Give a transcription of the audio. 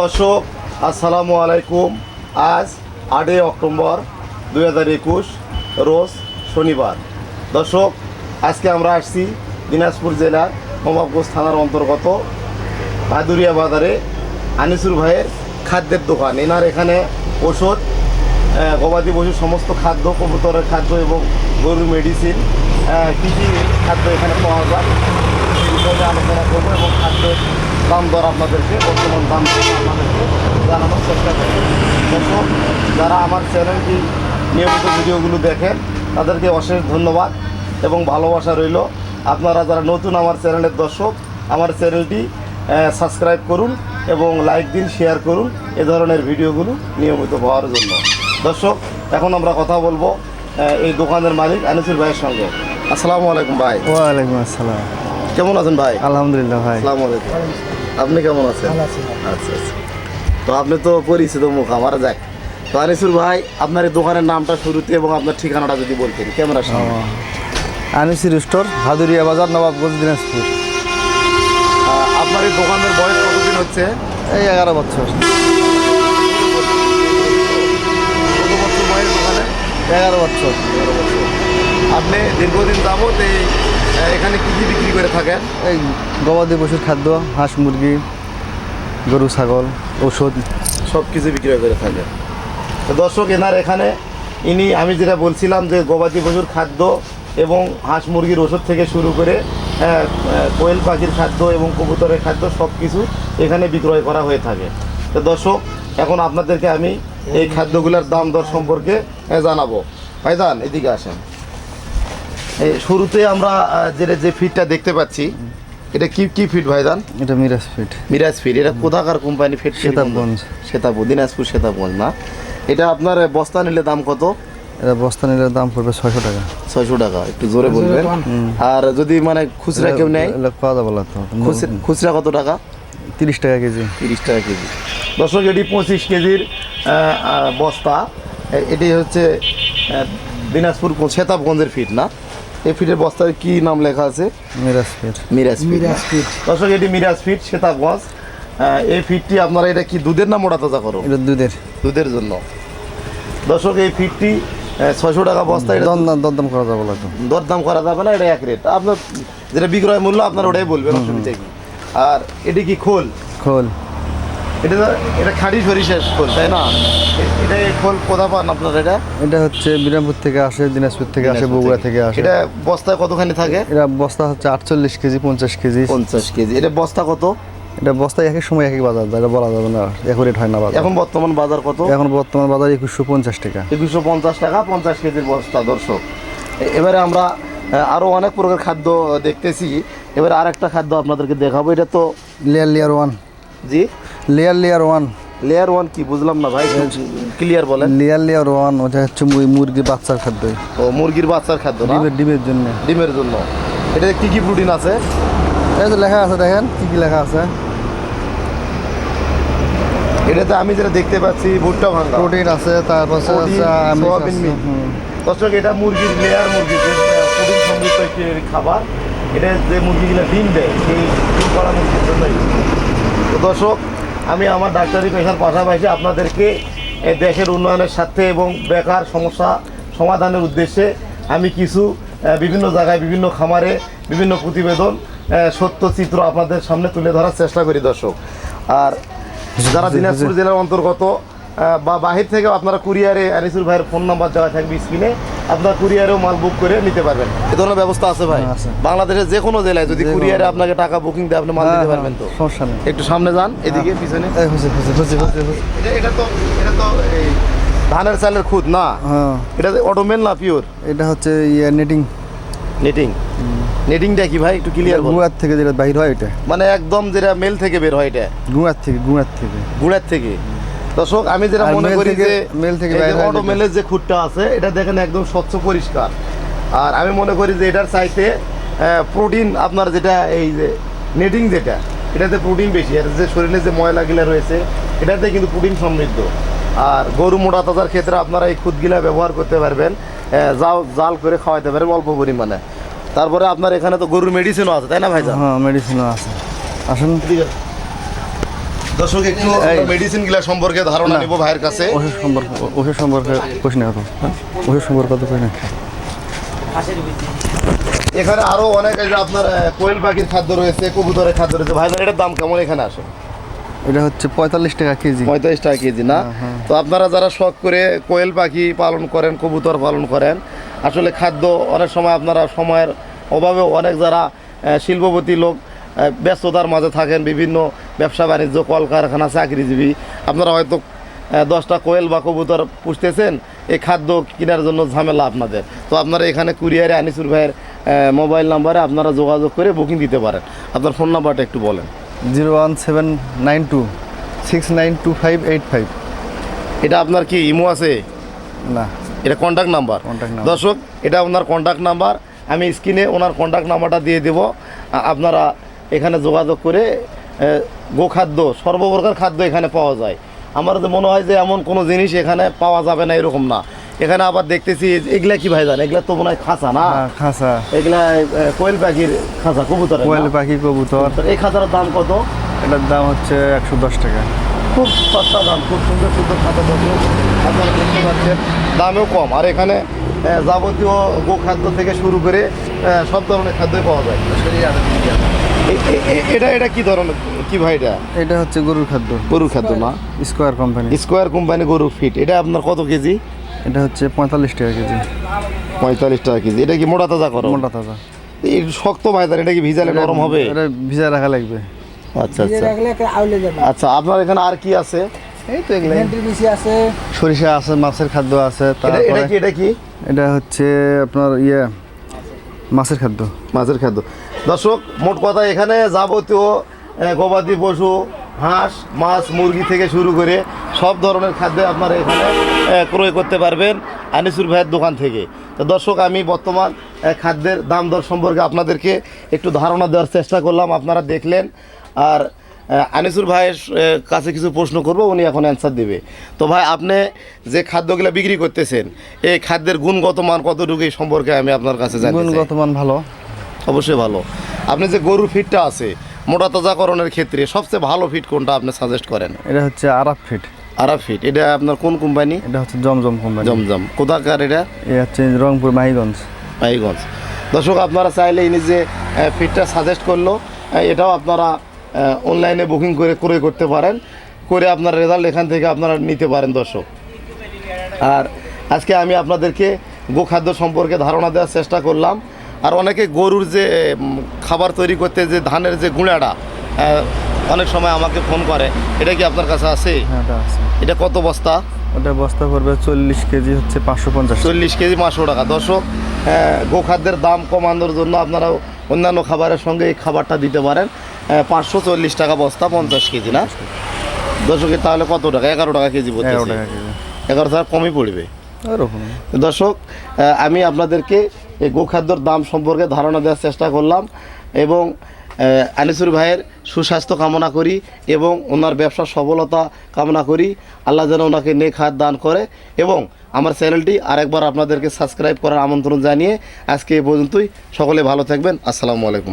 দর্শক, আসসালামু আলাইকুম। আজ আটই অক্টোবর দুই হাজার একুশ, রোজ শনিবার। দর্শক, আজকে আমরা আসছি দিনাজপুর জেলার নবাবগঞ্জ থানার অন্তর্গত ভাদুরিয়া বাজারে আনিসুর ভাইয়ের খাদ্যের দোকান। এনার এখানে ওষুধ গবাদি পশুর সমস্ত খাদ্য, কবুতরের খাদ্য এবং গরুর মেডিসিন কী কী খাদ্য এখানে পাওয়া যায়? বিষয়ে আলোচনা করব এবং খাদ্যের দাম দর আপনাদেরকে, বর্তমান দাম দর আপনাদেরকে জানানোর চেষ্টা করব। দর্শক, যারা আমার চ্যানেলটি নিয়মিত ভিডিওগুলো দেখেন, তাদেরকে অশেষ ধন্যবাদ এবং ভালোবাসা রইল। আপনারা যারা নতুন আমার চ্যানেলের দর্শক, আমার চ্যানেলটি সাবস্ক্রাইব করুন এবং লাইক দিন, শেয়ার করুন। এ ধরনের ভিডিওগুলো নিয়মিত পাওয়ার জন্য। দর্শক, এখন আমরা কথা বলব এই দোকানের মালিক আনিসুর ভাইয়ের সঙ্গে। আসসালামু আলাইকুম ভাই। ওয়ালাইকুম আসসালাম। কেমন আছেন ভাই? আলহামদুলিল্লাহ ভাই। আসসালামু আলাইকুম। আপনি কেমন আছেন? আচ্ছা আচ্ছা। তো আপনি তো পরিচিত মুখ আমার যাক। তো আনিসুর ভাই আপনার এই দোকানের নামটা শুরুতে এবং আপনার ঠিকানাটা যদি বলতেন ক্যামেরার সামনে। আনিসির স্টোর ভাদুরিয়া বাজার নবাবগঞ্জ দিনাজপুর। আপনার এই দোকানের বয়স কতদিন হচ্ছে? এই এগারো বছর। বছর বয়স দোকানে এগারো বছর। এগারো বছর। আপনি দীর্ঘদিন যাবত এই এখানে কী কী বিক্রি করে থাকেন? এই গবাদি পশুর খাদ্য হাঁস মুরগি গরু ছাগল ওষুধ সব কিছু বিক্রি করে থাকে তো দর্শক এনার এখানে ইনি আমি যেটা বলছিলাম যে গবাদি পশুর খাদ্য এবং হাঁস মুরগির ওষুধ থেকে শুরু করে কোয়েল পাখির খাদ্য এবং কবুতরের খাদ্য সব কিছু এখানে বিক্রয় করা হয়ে থাকে। তো দর্শক এখন আপনাদেরকে আমি এই খাদ্যগুলোর দাম দর সম্পর্কে জানাব। ভাইদান এদিকে আসেন। শুরুতে আমরা যেটা যে ফিটটা দেখতে পাচ্ছি এটা কি কি ফিট ভাইদান এটা মিরাজ ফিট মিরাজ ফিট এটা কোথাকার কোম্পানি ফিট সেতাবগঞ্জ। সেতাবগঞ্জ দিনাজপুর সেতাবগঞ্জ না? এটা আপনার বস্তা নিলে দাম কত? এটা বস্তা নিলে দাম পড়বে ছয়শো টাকা। ছয়শো টাকা একটু জোরে বলবেন। আর যদি মানে খুচরা কেউ নেয়? খুচরা- খুচরা কত টাকা? তিরিশ টাকা কেজি। তিরিশ টাকা কেজি। দর্শক এটি পঁচিশ কেজির বস্তা। এটি হচ্ছে দিনাজপুর সেতাবগঞ্জের ফিট না? এই ফিটের বস্তায় কি নাম লেখা আছে? মিরাজ ফিট মিরাজ মিরাজ ফিট দর্শক এটি মিরাজ ফিট আহ, এই ফিটটি আপনারা এটা কি দুধের না মোটা তাজা করো এটা দুধের। দুধের জন্য। দর্শক এই ফিটটি ছয়শো টাকা বস্তা এটা দরদাম দরদাম করা যাবে লাগতো দরদাম করা যাবে না এটা এক রেট আপনার যেটা বিক্রয় মূল্য আপনার ওটাই বলবেন অসুবিধা কি? আর এটি কি খোল? খোল। এটা এটা খাঁটি খোল তাই না? এ- এটা এই খোল কোথা পান আপনার এটা? এটা হচ্ছে বিরামপুর থেকে আসে দিনাজপুর থেকে আসে বগুড়া থেকে। আসে। এটা বস্তায় কতখানি থাকে? এটা বস্তা হচ্ছে আটচল্লিশ কেজি পঞ্চাশ কেজি। পঞ্চাশ কেজি। এটা বস্তা কত? এটা বস্তায় এক এক সময় এক এক বাজার এটা বলা যাবে না হয় না বাজার। এখন বর্তমান বাজার কত? এখন বর্তমান বাজার একুশশো পঞ্চাশ টাকা। একুশশো পঞ্চাশ টাকা পঞ্চাশ কেজির বস্তা দর্শক। এবারে আমরা আরও অনেক প্রকার খাদ্য দেখতেছি। এবারে আরেকটা খাদ্য আপনাদেরকে দেখাবো এটা তো লেয়ার লেয়ার ওয়ান জি? Layer layer one layer one কি? বুঝলাম না ভাই ক্লিয়ার বলেন। লেয়ার লেয়ার ওয়ান ওটা হচ্ছে মুই- মুরগি বাচ্চার খাদ্য। ও মুরগির বাচ্চার খাদ্য ডিমের ডিমের জন্য। ডিমের জন্য। এটা কি কি প্রোটিন আছে? এই তো লেখা আছে দেখেন কি কি লেখা আছে। এটাতে আমি যেটা দেখতে পাচ্ছি ভুট্টা ভাঙা। প্রোটিন আছে তারপর আছে সোয়াবিন। দর্শক এটা মুরগির লেয়ার মুরগির প্রোটিন সমৃদ্ধ একটি খাবার এটা যে মুরগিগুলো ডিম দেয় সেই ডিম করা মুরগির জন্যই। তো দর্শক আমি আমার ডাক্তারি পেশার পাশাপাশি আপনাদেরকে দেশের উন্নয়নের স্বার্থে এবং বেকার সমস্যা সমাধানের উদ্দেশ্যে আমি কিছু বিভিন্ন জায়গায় বিভিন্ন খামারে বিভিন্ন প্রতিবেদন সত্য চিত্র আপনাদের সামনে তুলে ধরার চেষ্টা করি দর্শক। আর যারা দিনাজপুর জেলার অন্তর্গত বা বাহির থেকে আপনারা কুরিয়ারে আনিসুর ভাইয়ের ফোন নাম্বার দেওয়া থাকবে স্ক্রিনে আপনারা কুরিয়ারেও মাল বুক করে নিতে পারবেন। এ ধরনের ব্যবস্থা আছে ভাই। হ্যাঁ, আছে। বাংলাদেশের যে কোনো জেলায় যদি কুরিয়ারে আপনাকে টাকা বুকিং দেয় আপনি মাল হ্যাঁ, দিতে হ্যাঁ, পারবেন তো। সমস্যা নেই। একটু সামনে যান এদিকে পিছনে। এই হচ্ছে হচ্ছে হচ্ছে হচ্ছে হচ্ছে এটা এটা তো এটা তো এই ধানের চালের খুদ না? হ্যাঁ। এটা অটোমেল না পিওর এটা হচ্ছে ইয়ে নেটিং নেটিং নেটিংটা কি ভাই? একটু ক্লিয়ার বল। গুঁড়ার থেকে যেটা বাইর হয় এটা। মানে একদম যেটা মেল থেকে বের হয় এটা? গুঁড়ার থেকে গুঁড়ার থেকে। গুড়ের থেকে? দর্শক আমি যেটা মনে করি যে মেল থেকে বাইরে হয় অটোমেলের যে খুঁটটা আছে এটা দেখেন একদম স্বচ্ছ পরিষ্কার। আর আমি মনে করি যে এটার চাইতে প্রোটিন আপনার যেটা এই যে নেটিং যেটা এটাতে প্রোটিন বেশি। আর যে শরীরে যে ময়লাগুলা রয়েছে এটাতে কিন্তু প্রোটিন সমৃদ্ধ। আর গরু মোটা তাজার ক্ষেত্রে আপনারা এই খুদগুলা ব্যবহার করতে পারবেন জাল জাল করে খাওয়াইতে পারবেন অল্প পরিমাণে। তারপরে আপনার এখানে তো গরুর মেডিসিনও আছে তাই না ভাইজান? হ্যাঁ মেডিসিনও আছে। আসুন। ঠিক আছে। দর্শক একটু মেডিসিনগুলা সম্পর্কে ধারণা নিব ভাইয়ের কাছে। ওষুধ সম্পর্কে ওষুধ সম্পর্কে না ওষুধ সম্পর্কে কত কোশ না এখানে আরও অনেক যে আপনার কোয়েল পাখির খাদ্য রয়েছে কবুতরের খাদ্য রয়েছে। ভাই এটার দাম কেমন এখানে আসে? এটা হচ্ছে পঁয়তাল্লিশ টাকা কেজি। পঁয়তাল্লিশ টাকা কেজি না? তো আপনারা যারা শখ করে কোয়েল পাখি পালন করেন কবুতর পালন করেন আসলে খাদ্য অনেক সময় আপনারা সময়ের অভাবে অনেক যারা শিল্পপতি লোক ব্যস্ততার মাঝে থাকেন বিভিন্ন ব্যবসা বাণিজ্য কলকারখানা চাকরিজীবী। আপনারা হয়তো দশটা কোয়েল বা কবুতর পুষতেছেন এই খাদ্য কেনার জন্য ঝামেলা আপনাদের। তো আপনারা এখানে কুরিয়ারে আনিসুর ভাইয়ের মোবাইল নাম্বারে আপনারা যোগাযোগ করে বুকিং দিতে পারেন। আপনার ফোন নাম্বারটা একটু বলেন। Zero one seven nine two six nine two five eight five. এটা আপনার কি ইমো আছে? না। এটা কন্ট্যাক্ট নাম্বার দর্শক এটা ওনার কন্ট্যাক্ট নাম্বার আমি স্ক্রিনে ওনার কন্ট্যাক্ট নাম্বারটা দিয়ে দেব। আপনারা এখানে যোগাযোগ করে গোখাদ্য সর্বপ্রকার খাদ্য এখানে পাওয়া যায়। আমার তো মনে হয় যে এমন কোনো জিনিস এখানে পাওয়া যাবে না এরকম না। এখানে আবার দেখতেছি এগুলা কি ভাই জান? এগুলা তো মনে হয় খাঁচা না? হ্যাঁ, খাঁচা। এগুলা কোয়েল পাখির খাঁচা কবুতর কোয়েল পাখি কবুতর। এই খাঁচার দাম কত? এটার দাম হচ্ছে একশো দশ টাকা। খুব সস্তা দাম খুব সুন্দর সুন্দর দর্শক আপনারা দেখতে পাচ্ছেন দামেও কম। আর এখানে যাবতীয় গোখাদ্য থেকে শুরু করে সব ধরনের খাদ্যই পাওয়া যায়। এটা এটা কি ধরনের কি ভাই এটা? এটা হচ্ছে গরুর খাদ্য। গরুর খাদ্য না? Square company. স্কোয়ার কোম্পানি গরুর ফিট। এটা আপনার কত কেজি? এটা হচ্ছে পঁয়তাল্লিশ টাকা কেজি। পঁয়তাল্লিশ টাকা কেজি। এটা কি মোটা তাজা করো মোটা তাজা। এই শক্ত ভাইদার এটা কি ভিজালে নরম হবে? এটা ভিজা রাখা লাগবে। আচ্ছা আচ্ছা। আচ্ছা আপনার এখানে আর কি আছে? এই তো এগুলো আছে। সরিষা আছে মাছের খাদ্য আছে এটা তারপরে কি এটা কি? এটা হচ্ছে আপনার ইয়ে মাছের খাদ্য। মাছের খাদ্য। দর্শক, মোট কথা এখানে যাবতীয় গবাদি পশু, হাঁস, মাছ, মুরগি থেকে শুরু করে সব ধরনের খাদ্য আপনারা এখানে ক্রয় করতে পারবেন আনিসুর ভাইয়ের দোকান থেকে। তো দর্শক, আমি বর্তমান খাদ্যের দাম দর সম্পর্কে আপনাদেরকে একটু ধারণা দেওয়ার চেষ্টা করলাম। আপনারা দেখলেন, আর আনিসুর ভাইয়ের কাছে কিছু প্রশ্ন করব উনি এখন অ্যান্সার দেবে। তো ভাই আপনি যে খাদ্যগুলো বিক্রি করতেছেন এই খাদ্যের গুণগত মান কতটুকু এই সম্পর্কে আমি আপনার কাছে জানি গুণগত মান ভালো। অবশ্যই ভালো। আপনি যে গরুর ফিটটা আছে মোটা তাজাকরণের ক্ষেত্রে সবচেয়ে ভালো ফিট কোনটা আপনি সাজেস্ট করেন? এটা হচ্ছে আরাপ ফিট আরা ফিট এটা আপনার কোন কোম্পানি? এটা হচ্ছে জমজম কোম্পানি। জমজম। কোথাকার এটা? এই হচ্ছে রংপুর মাহিগঞ্জ। মাইগঞ্জ দর্শক আপনারা চাইলে ইনি যে ফিটটা সাজেস্ট করল এটাও আপনারা অনলাইনে বুকিং করে ক্রয় করতে পারেন। করে আপনার রেজাল্ট এখান থেকে আপনারা নিতে পারেন দর্শক। আর আজকে আমি আপনাদেরকে গোখাদ্য সম্পর্কে ধারণা দেওয়ার চেষ্টা করলাম। আর অনেকে গরুর যে খাবার তৈরি করতে যে ধানের যে গুঁড়াটা অনেক সময় আমাকে ফোন করে এটা কি আপনার কাছে আছে? হ্যাঁ এটা কত বস্তা? ওটা বস্তা পড়বে চল্লিশ কেজি হচ্ছে পাঁচশো পঞ্চাশ। চল্লিশ কেজি পাঁচশো টাকা। দর্শক গোখাদ্যের দাম কমানোর জন্য আপনারা অন্যান্য খাবারের সঙ্গে এই খাবারটা দিতে পারেন পাঁচশো চল্লিশ টাকা বস্তা পঞ্চাশ কেজি না? দর্শকের তাহলে কত টাকা? এগারো টাকা কেজি পড়ছে এগারো টাকা কমই পড়বে। দর্শক আমি আপনাদেরকে এই গোখাদ্যর দাম সম্পর্কে ধারণা দেওয়ার চেষ্টা করলাম এবং আনিসুর ভাইয়ের সুস্বাস্থ্য কামনা করি এবং ওনার ব্যবসার সফলতা কামনা করি। আল্লাহ যেন ওনাকে নেক হাত দান করে এবং আমার চ্যানেলটি আরেকবার আপনাদেরকে সাবস্ক্রাইব করার আমন্ত্রণ জানিয়ে আজকে এ পর্যন্তই। সকলে ভালো থাকবেন। আসসালামু আলাইকুম।